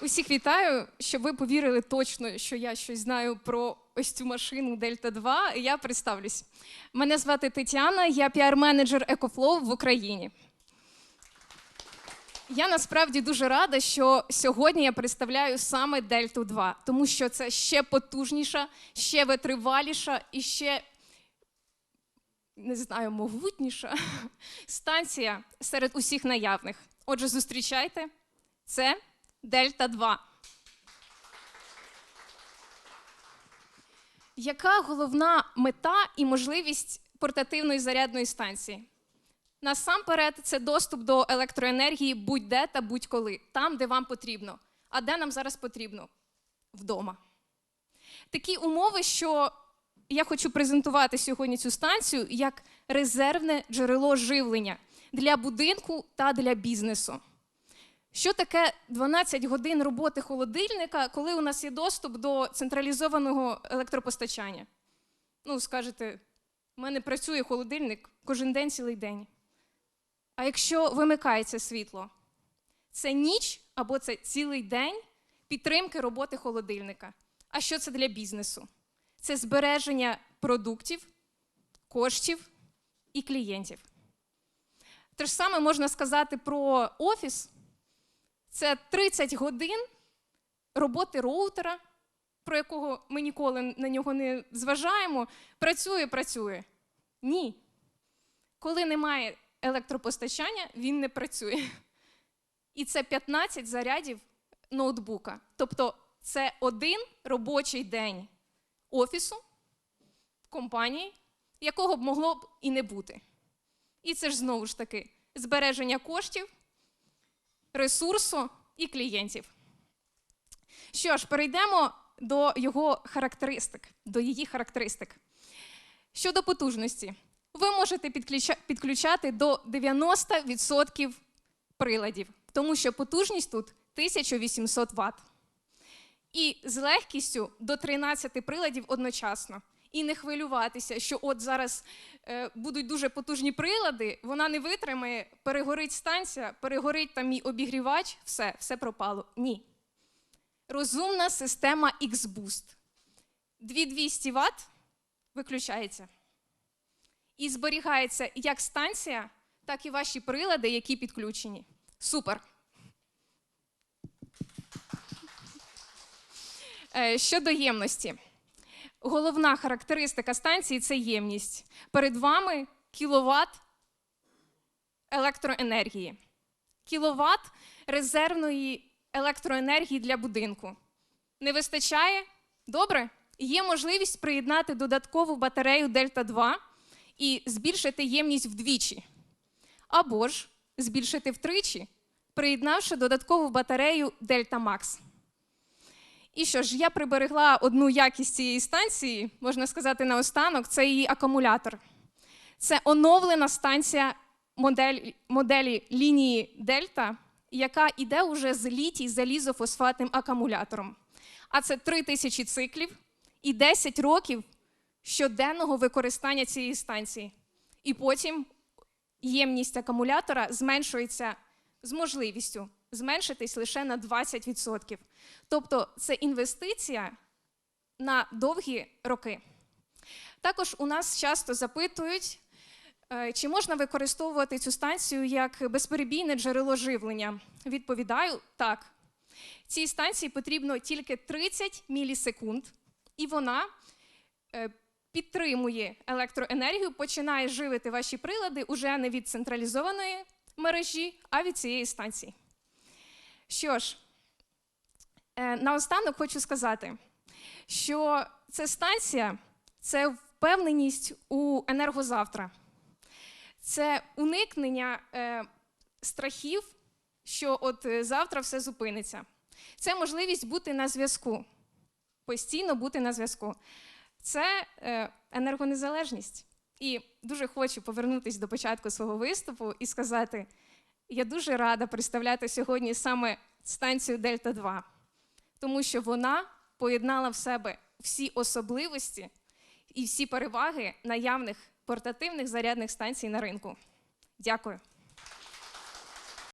Усіх вітаю, щоб ви повірили точно, що я щось знаю про ось цю машину Дельта 2. Я представлюсь. Мене звати Тетяна, я піар-менеджер EcoFlow в Україні. Я насправді дуже рада, що сьогодні я представляю саме Дельту 2, тому що це ще потужніша, ще витриваліша і ще не знаю, могутніша станція серед усіх наявних. Отже, зустрічайте, це Дельта 2. Яка головна мета і можливість портативної зарядної станції? Насамперед, це доступ до електроенергії будь-де та будь-коли, там, де вам потрібно. А де нам зараз потрібно? Вдома. Такі умови, що я хочу презентувати сьогодні цю станцію як резервне джерело живлення для будинку та для бізнесу. Що таке 12 годин роботи холодильника, коли у нас є доступ до централізованого електропостачання? Ну, скажете, в мене працює холодильник кожен день цілий день. А якщо вимикається світло, це ніч або це цілий день підтримки роботи холодильника. А що це для бізнесу? Це збереження продуктів, коштів і клієнтів. Те ж саме можна сказати про офіс. Це 30 годин роботи роутера, про якого ми ніколи на нього не зважаємо. Працює, працює. Ні. Коли немає електропостачання, він не працює. І це 15 зарядів ноутбука. Тобто це один робочий день офісу, компанії, якого б могло б і не бути. І це ж знову ж таки збереження коштів, ресурсу і клієнтів. Що ж, перейдемо до його характеристик, до її характеристик. Щодо потужності, ви можете підключати до 90% приладів, тому що потужність тут 1800 Вт. І з легкістю до 13 приладів одночасно. І не хвилюватися, що от зараз е, будуть дуже потужні прилади, вона не витримає, перегорить станція, перегорить там мій обігрівач, все, все пропало. Ні. Розумна система X-Boost. 2200 Вт виключається. І зберігається як станція, так і ваші прилади, які підключені. Супер. Е, Щодо ємності. Головна характеристика станції це ємність. Перед вами кіловат електроенергії. Кіловат резервної електроенергії для будинку. Не вистачає? Добре. Є можливість приєднати додаткову батарею Дельта 2 і збільшити ємність вдвічі. Або ж збільшити втричі, приєднавши додаткову батарею Дельта Макс. І що ж, я приберегла одну якість цієї станції, можна сказати, наостанок, це її акумулятор. Це оновлена станція модель, моделі лінії Дельта, яка йде уже з літій залізофосфатним акумулятором. А це 3000 циклів і 10 років щоденного використання цієї станції. І потім ємність акумулятора зменшується з можливістю зменшитись лише на 20%. Тобто це інвестиція на довгі роки. Також у нас часто запитують, е, чи можна використовувати цю станцію як безперебійне джерело живлення. Відповідаю так. Цій станції потрібно тільки 30 мілісекунд, і вона е, підтримує електроенергію, починає живити ваші прилади уже не від централізованої мережі, а від цієї станції. Що ж, е, наостанок хочу сказати, що ця станція це впевненість у енергозавтра, це уникнення е, страхів, що от е, завтра все зупиниться. Це можливість бути на зв'язку, постійно бути на зв'язку. Це енергонезалежність. І дуже хочу повернутися до початку свого виступу і сказати: я дуже рада представляти сьогодні саме станцію Дельта 2, тому що вона поєднала в себе всі особливості і всі переваги наявних портативних зарядних станцій на ринку. Дякую.